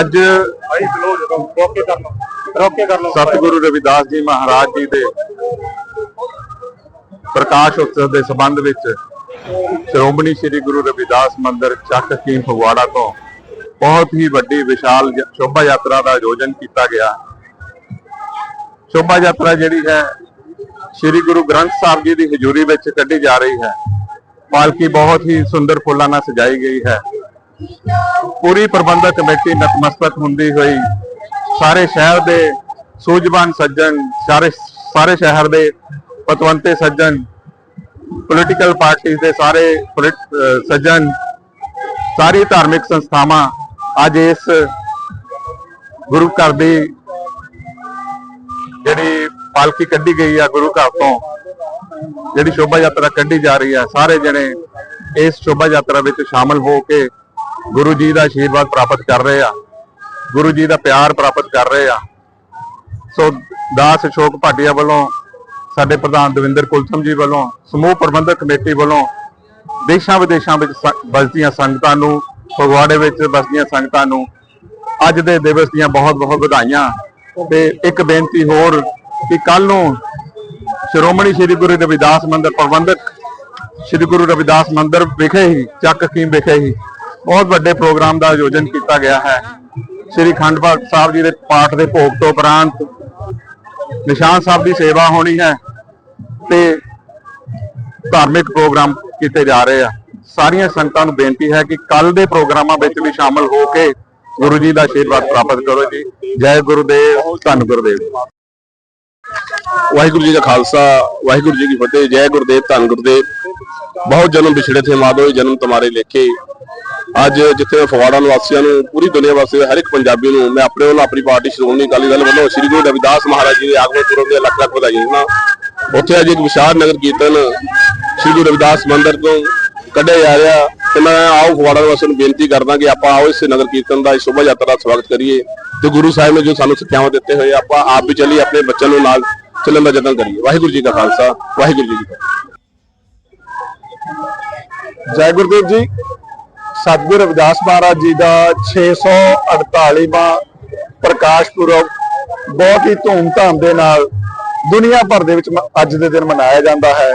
ਅੱਜ ਸਤਿਗੁਰੂ ਰਵਿਦਾਸ ਜੀ ਮਹਾਰਾਜ ਜੀ ਦੇ ਪ੍ਰਕਾਸ਼ ਉਤਸਵ ਦੇ ਸੰਬੰਧ ਵਿੱਚ ਸ਼੍ਰੋਮਣੀ ਸ੍ਰੀ ਗੁਰੂ ਰਵਿਦਾਸ ਮੰਦਿਰ ਚੱਕ ਕੀਮ ਫਗਵਾੜਾ ਤੋਂ ਬਹੁਤ ਹੀ ਵੱਡੀ ਵਿਸ਼ਾਲ ਸ਼ੋਭਾ ਯਾਤਰਾ ਦਾ ਆਯੋਜਨ ਕੀਤਾ ਗਿਆ। ਸ਼ੋਭਾ ਯਾਤਰਾ ਜਿਹੜੀ ਹੈ ਸ੍ਰੀ ਗੁਰੂ ਗ੍ਰੰਥ ਸਾਹਿਬ ਜੀ ਦੀ ਹਜ਼ੂਰੀ ਵਿੱਚ ਕੱਢੀ ਜਾ ਰਹੀ ਹੈ। ਪਾਲਕੀ ਬਹੁਤ ਹੀ ਸੁੰਦਰ ਫੁੱਲਾਂ ਨਾਲ ਸਜਾਈ ਗਈ ਹੈ। ਪੂਰੀ ਪ੍ਰਬੰਧਕ ਕਮੇਟੀ ਨਤਮਸਤਕ ਹੁੰਦੀ ਹੋਈ ਸਾਰੇ ਸ਼ਹਿਰ ਦੇ ਸੂਝਵਾਨ ਸੱਜਣ, ਸਾਰੇ ਸਾਰੇ ਸ਼ਹਿਰ ਦੇ ਪਤਵੰਤੇ ਸੱਜਣ ਪੋਲੀਟੀਕਲ ਪਾਰਟੀਆਂ ਦੇ ਸਾਰੇ ਸੱਜਣ, ਸਾਰੀ ਧਾਰਮਿਕ ਸੰਸਥਾਵਾਂ ਅੱਜ ਇਸ ਗੁਰੂ ਘਰ ਦੀ ਜਿਹੜੀ ਪਾਲਕੀ ਕੱਢੀ ਗਈ ਆ ਗੁਰੂ ਘਰ ਤੋਂ, ਜਿਹੜੀ ਸ਼ੋਭਾ ਯਾਤਰਾ ਕੱਢੀ ਜਾ ਰਹੀ ਹੈ ਸਾਰੇ ਜਣੇ ਇਸ ਸ਼ੋਭਾ ਯਾਤਰਾ ਵਿੱਚ ਸ਼ਾਮਲ ਹੋ ਕੇ ਗੁਰੂ ਜੀ ਦਾ ਆਸ਼ੀਰਵਾਦ ਪ੍ਰਾਪਤ ਕਰ ਰਹੇ ਆ। ਗੁਰੂ ਜੀ ਦਾ ਪਿਆਰ ਪ੍ਰਾਪਤ ਕਰ ਰਹੇ ਆ। ਸੋ ਦਾਸ ਅਸ਼ੋਕ ਭਾਟੀਆ ਵੱਲੋਂ, ਸਾਡੇ ਪ੍ਰਧਾਨ ਦਵਿੰਦਰ ਕੁਲਥਮ ਜੀ ਵੱਲੋਂ, ਸਮੂਹ ਪ੍ਰਬੰਧਕ ਕਮੇਟੀ ਵੱਲੋਂ ਦੇਸ਼ਾਂ ਵਿਦੇਸ਼ਾਂ ਵਿੱਚ ਵਸਦੀਆਂ ਸੰਗਤਾਂ ਨੂੰ, ਫਗਵਾੜੇ ਵਿੱਚ ਵਸਦੀਆਂ ਸੰਗਤਾਂ ਨੂੰ ਅੱਜ ਦੇ ਦਿਵਸ ਦੀਆਂ ਬਹੁਤ ਬਹੁਤ ਵਧਾਈਆਂ। ਤੇ ਇੱਕ ਬੇਨਤੀ ਹੋਰ ਕਿ ਕੱਲ ਨੂੰ ਸ਼੍ਰੋਮਣੀ ਸ੍ਰੀ ਗੁਰੂ ਰਵਿਦਾਸ ਮੰਦਿਰ ਪ੍ਰਬੰਧਕ, ਸ੍ਰੀ ਗੁਰੂ ਰਵਿਦਾਸ ਮੰਦਿਰ ਵਿਖੇ ਹੀ, ਚੱਕ ਕੀਮ ਵਿਖੇ ਹੀ ਬਹੁਤ ਵੱਡੇ ਪ੍ਰੋਗਰਾਮ ਦਾ ਆਯੋਜਨ ਕੀਤਾ ਗਿਆ ਹੈ। ਸ੍ਰੀ ਖੰਡ ਪਾਠ ਸਾਹਿਬ ਜੀ ਦੇ ਪਾਠ ਦੇ ਭੋਗ ਤੋਂ ਉਪਰੰਤ ਨਿਸ਼ਾਨ ਸਾਹਿਬ ਦੀ ਸੇਵਾ ਹੋਣੀ ਹੈ ਤੇ ਧਾਰਮਿਕ ਪ੍ਰੋਗਰਾਮ ਕੀਤੇ ਜਾ ਰਹੇ ਆ। ਸਾਰੀਆਂ ਸੰਗਤਾਂ ਨੂੰ ਬੇਨਤੀ ਹੈ ਕਿ ਕੱਲ ਦੇ ਪ੍ਰੋਗਰਾਮਾਂ ਵਿੱਚ ਵੀ ਸ਼ਾਮਲ ਹੋ ਕੇ ਗੁਰੂ ਜੀ ਦਾ ਆਸ਼ੀਰਵਾਦ ਪ੍ਰਾਪਤ ਕਰੋ ਜੀ। ਜੈ ਗੁਰੂਦੇਵ, ਧੰਨ ਗੁਰੂਦੇਵ ਵਾਹਿਗੁਰੂ ਜੀ ਦਾ ਖਾਲਸਾ, ਵਾਹਿਗੁਰੂ ਜੀ ਕੀ ਫਤਿਹ, ਜੈ ਗੁਰਦੇਵ, ਧੰਨ ਗੁਰਦੇਵ। ਬਹੁਤ ਜਨਮ ਵਿਛੜੇ ਥੇ ਮਾਧੋ ਜਨਮ ਤੁਮਾਰੇ ਲੇਖੇ। ਅੱਜ ਜਿੱਥੇ ਮੈਂ ਫਗਵਾੜਾ ਨਿਵਾਸੀਆਂ ਨੂੰ, ਪੂਰੀ ਦੁਨੀਆ ਵਾਸੀ ਹਰ ਇੱਕ ਪੰਜਾਬੀ ਨੂੰ, ਮੈਂ ਆਪਣੇ ਵੱਲੋਂ ਆਪਣੀ ਪਾਰਟੀ ਸ਼੍ਰੋਮਣੀ ਅਕਾਲੀ ਦਲ ਵੱਲੋਂ ਸ੍ਰੀ ਗੁਰੂ ਰਵਿਦਾਸ ਮਹਾਰਾਜ ਜੀ ਦੇ ਆਗਮਨ ਪੁਰਬ ਦੀਆਂ ਲੱਖ ਲੱਖ ਵਧਾਈਆਂ ਦਿੰਦਾ ਉੱਥੇ ਅੱਜ ਇੱਕ ਵਿਸ਼ਾਲ ਨਗਰ ਕੀਰਤਨ ਸ੍ਰੀ ਗੁਰੂ ਰਵਿਦਾਸ ਮੰਦਿਰ ਤੋਂ ਕੱਢਿਆ ਜਾ ਰਿਹਾ। ਤੇ ਮੈਂ ਆਓ ਫਗਵਾੜਾ ਵਾਸੀਆਂ ਨੂੰ ਬੇਨਤੀ ਕਰਦਾ ਕਿ ਆਪਾਂ ਆਓ ਇਸ ਨਗਰ ਕੀਰਤਨ ਦਾ, ਇਸ ਸ਼ੋਭਾ ਯਾਤਰਾ ਦਾ ਸਵਾਗਤ ਕਰੀਏ। ਤੇ ਗੁਰੂ ਸਾਹਿਬ ਨੇ ਜੋ ਸਾਨੂੰ ਸਿੱਖਿਆਵਾਂ ਦਿੱਤੇ ਹੋਏ ਆਪਾਂ ਆਪ ਵੀ ਚੱਲੀਏ, ਆਪਣੇ ਬੱਚਿਆਂ ਨੂੰ ਨਾਲ ਚੱਲਣ ਦਾ ਯਤਨ ਕਰੀਏ। ਵਾਹਿਗੁਰੂ ਜੀ ਕਾ ਖਾਲਸਾ, ਵਾਹਿਗੁਰੂ ਜੀ ਕੀ ਫਤਿਹ। ਜੈ ਗੁਰਦੇਵ ਜੀ। ਸਤਿਗੁਰ ਰਵਿਦਾਸ ਮਹਾਰਾਜ ਜੀ ਦਾ 648ਵਾਂ ਪ੍ਰਕਾਸ਼ ਪੁਰਬ ਬਹੁਤ ਹੀ ਧੂਮ-ਧਾਮ ਦੇ ਨਾਲ ਦੁਨੀਆ ਭਰ ਦੇ ਵਿੱਚ ਅੱਜ ਦੇ ਦਿਨ ਮਨਾਇਆ ਜਾਂਦਾ ਹੈ।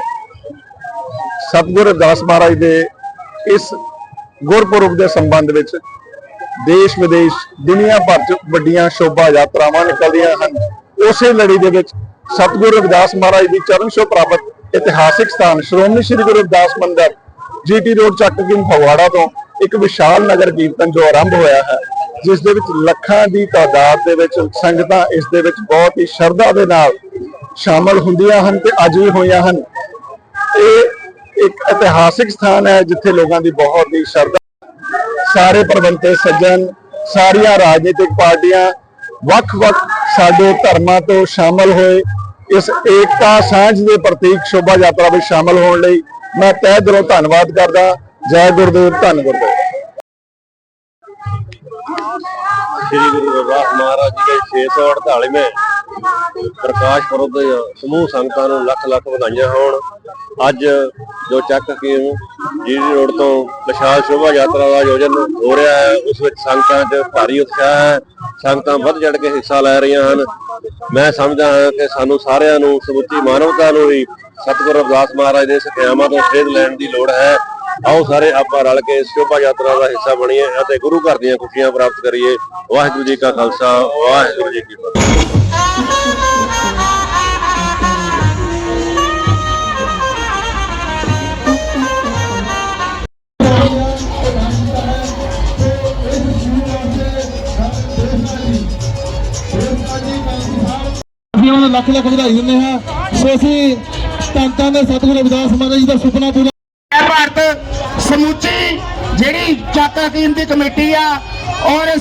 ਸਤਿਗੁਰ ਰਵਿਦਾਸ ਮਹਾਰਾਜ ਦੇ ਇਸ ਗੁਰਪੁਰਬ ਦੇ ਸੰਬੰਧ ਵਿੱਚ ਦੇਸ਼ ਵਿਦੇਸ਼ ਦੁਨੀਆ ਭਰ ਚ ਵੱਡੀਆਂ ਸ਼ੋਭਾ ਯਾਤਰਾਵਾਂ ਨਿਕਲਦੀਆਂ ਹਨ। ਉਸੇ ਲੜੀ ਦੇ ਵਿੱਚ ਸਤਿਗੁਰੂ ਰਵਿਦਾਸ ਮਹਾਰਾਜ ਦੀ ਚਰਨ ਛੋਹ ਪ੍ਰਾਪਤ ਇਤਿਹਾਸਿਕ ਸਥਾਨ ਸ਼੍ਰੋਮਣੀ ਸ੍ਰੀ ਗੁਰੂ ਰਵਿਦਾਸ ਮੰਦਿਰ, ਜੀਟੀ ਰੋਡ ਚੱਕ ਕਿੰਗ ਫਗਵਾੜਾ ਤੋਂ ਇੱਕ ਵਿਸ਼ਾਲ ਨਗਰ ਕੀਰਤਨ ਜੋ ਆਰੰਭ ਹੋਇਆ ਹੈ, ਜਿਸ ਦੇ ਵਿੱਚ ਲੱਖਾਂ ਦੀ ਤਾਦਾਦ ਦੇ ਵਿੱਚ ਸੰਗਤਾਂ ਇਸ ਦੇ ਵਿੱਚ ਬਹੁਤ ਹੀ ਸ਼ਰਧਾ ਦੇ ਨਾਲ ਸ਼ਾਮਲ ਹੁੰਦੀਆਂ ਹਨ ਤੇ ਅੱਜ ਵੀ ਹੋਈਆਂ ਹਨ। ਇਹ ਇੱਕ ਇਤਿਹਾਸਿਕ ਸਥਾਨ ਹੈ ਜਿੱਥੇ ਲੋਕਾਂ ਦੀ ਬਹੁਤ ਹੀ ਸ਼ਰਧਾ, ਸਾਰੇ ਪ੍ਰਬੰਧਕ ਸੱਜਣ, ਸਾਰੀਆਂ ਰਾਜਨੀਤਿਕ ਪਾਰਟੀਆਂ ਵੱਖ-ਵੱਖ ਸਾਡੇ ਧਰਮਾਂ ਤੋਂ ਸ਼ਾਮਲ ਹੋਏ। ਇਸ ਏਕਤਾ ਸਾਂਝ ਦੇ ਪ੍ਰਤੀਕ ਸ਼ੋਭਾ ਯਾਤਰਾ ਵਿੱਚ ਸ਼ਾਮਲ ਹੋਣ ਲਈ ਮੈਂ ਤਹਿ ਦਿਲੋਂ ਧੰਨਵਾਦ ਕਰਦਾ। ਜੈ ਗੁਰਦੇਵ, ਧੰਨ ਗੁਰਦੇਵ। ਸ੍ਰੀ ਗੁਰੂ ਰਵਿਦਾਸ ਮਹਾਰਾਜ ਜੀ ਦੇ 648ਵੇਂ ਪ੍ਰਕਾਸ਼ ਪੁਰਬ ਦੇ ਸਮੂਹ ਸੰਗਤਾਂ ਨੂੰ ਲੱਖ ਲੱਖ ਵਧਾਈਆਂ ਹੋਣ। ਅੱਜ ਜੋ ਚੱਕ ਕੇ ਜੀਡੀ ਰੋਡ ਤੋਂ ਵਿਸ਼ਾਲ ਸ਼ੋਭਾ ਯਾਤਰਾ ਦਾ ਆਯੋਜਨ ਹੋ ਰਿਹਾ ਹੈ, ਉਸ ਵਿੱਚ ਸੰਗਤਾਂ 'ਚ ਭਾਰੀ ਉਤਸ਼ਾਹ ਹੈ। ਸੰਗਤਾਂ ਵੱਧ ਚੜ ਕੇ ਹਿੱਸਾ ਲੈ ਰਹੀਆਂ ਹਨ। ਮੈਂ ਸਮਝਦਾ ਹਾਂ ਕਿ ਸਾਨੂੰ ਸਾਰਿਆਂ ਨੂੰ ਸਮੁੱਚੀ ਮਾਨਵਤਾ ਨੂੰ ਹੀ ਸਤਿਗੁਰੂ ਰਵਿਦਾਸ ਮਹਾਰਾਜ ਦੇ ਸਿੱਖਿਆਵਾਂ ਤੋਂ ਸੇਧ ਲੈਣ ਦੀ ਲੋੜ ਹੈ। ਆਓ ਸਾਰੇ ਆਪਾਂ ਰਲ ਕੇ ਇਸ ਸ਼ੋਭਾ ਯਾਤਰਾ ਦਾ ਹਿੱਸਾ ਬਣੀਏ ਅਤੇ ਗੁਰੂ ਘਰ ਦੀਆਂ ਖੁਸ਼ੀਆਂ ਪ੍ਰਾਪਤ ਕਰੀਏ। ਵਾਹਿਗੁਰੂ ਜੀ ਕਾ ਖਾਲਸਾ, ਵਾਹਿਗੁਰੂ ਜੀ ਕੀ ਫਤਿਹ। ਅਸੀਂ ਉਹਨਾਂ ਨੂੰ ਲੱਖ ਲੱਖ ਵਧਾਈ ਦਿੰਦੇ ਹਾਂ। ਸੋ ਅਸੀਂ ਧੰਨ ਦੇ ਸਤਿਗੁਰੂ ਰਵਿਦਾਸ ਮਹਾਰਾਜ ਜੀ ਦਾ ਸੁਪਨਾ ਪੂਰਾ ਭਾਰਤ ਸਮੁੱਚੀ ਜਿਹੜੀ ਚਾਕਾ ਕੀਮ ਦੀ ਕਮੇਟੀ ਆ ਔਰ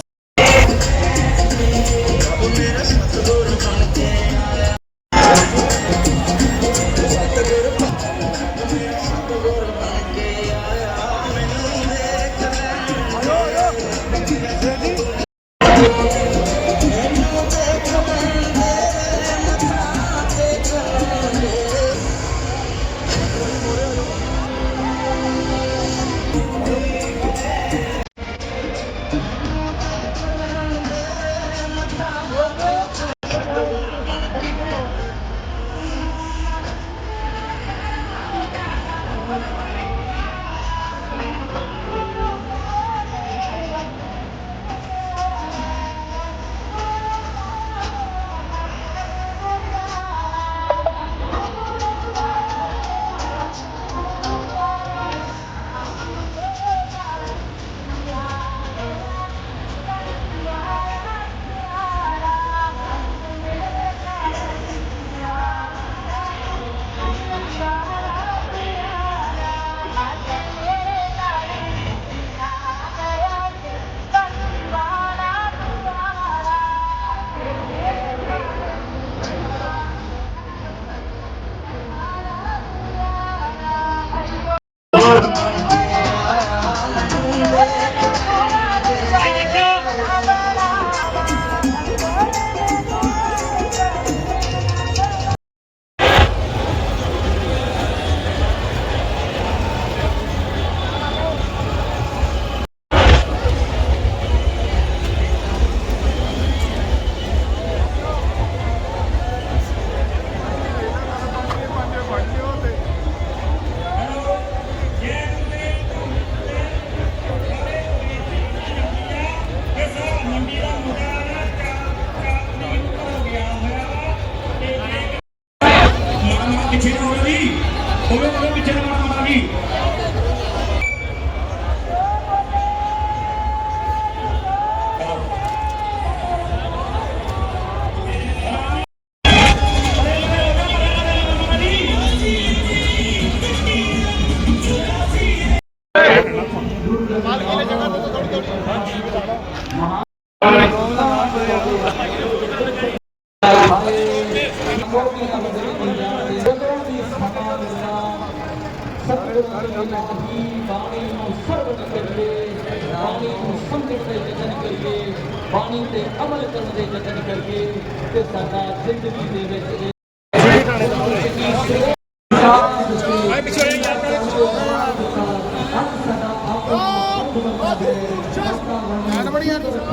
ਬਾਣੀ ਤੇ ਅਮਲ ਕਰਨ ਦੇ ਯਤਨ ਕਰੀਏ ਤੇ ਸਾਡਾ ਜ਼ਿੰਦਗੀ ਦੇ ਵਿੱਚ ਇਹ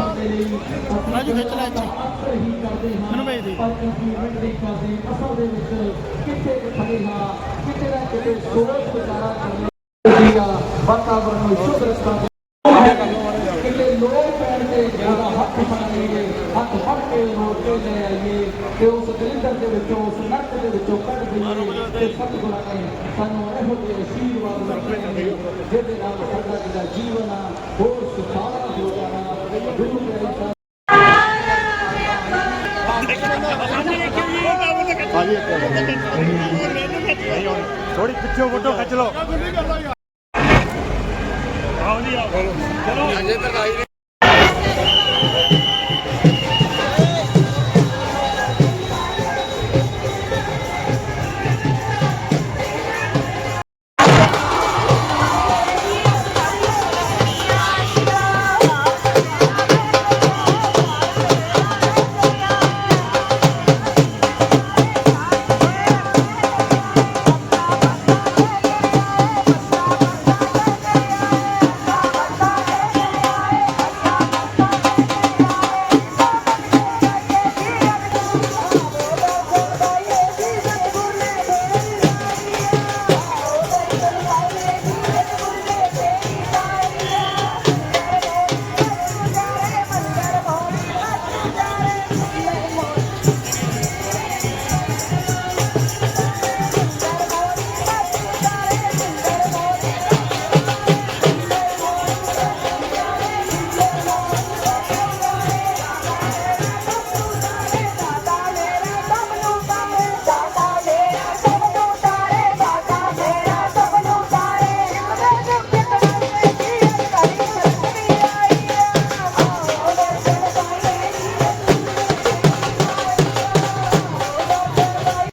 ਰਾਜੂ ਖਿੱਚ ਲੈ ਇੱਥੇ ਮੈਨੂੰ ਭੇਜ ਦੇ ਅਸਲ ਦੇ ਵਿੱਚ ਕਿੱਥੇ ਖੜੇ ਹਾਂ? ਕਿਤੇ ਨਾ ਕਿਤੇ ਸੋਚ ਵਿਚਾਰਾ ਕਰਨੀ। ਵਾਤਾਵਰਨ ਨੂੰ ਸ਼ੁੱਧ ਰੱਖਣਾ ਕਿਤੇ ਲੋਕ ਪੈਣ ਤੇ ਜਿਹੜਾ ਹੱਥ ਫੜਾਈਏ ਹੱਥ ਫੜ ਕੇ ਰੋੜ ਕੇ ਲੈ ਆਈਏ ਤੇ ਉਸ ਦਰਿੰਦਰ ਦੇ ਵਿੱਚੋਂ ਉਸ ਨਰਕ ਦੇ ਵਿੱਚੋਂ ਕੱਢ ਦਈਏ ਤੇ ਸਤਿਗੁਰਾਂ ਨੇ ਸਾਨੂੰ ਇਹੋ ਜਿਹੇ ਅਸ਼ੀਰਵਾਦ ਦਿੱਤੇ ਨੇ ਜਿਹਦੇ ਨਾਲ ਸਾਡਾ ਜਿਹੜਾ ਜੀਵਨ ਆ ਹੋਰ ਸੁਖਾਲਾ ਹੋ ਜਾਣਾ ਗੁਰੂ ਗ੍ਰੰਥ ਸਾਹਿਬ ਥੋੜੀ ਪਿੱਛੇ ਫੋਟੋ ਖਿੱਚ ਲਓ ਆਓ ਜੀ ਆਓ ਚਲੋ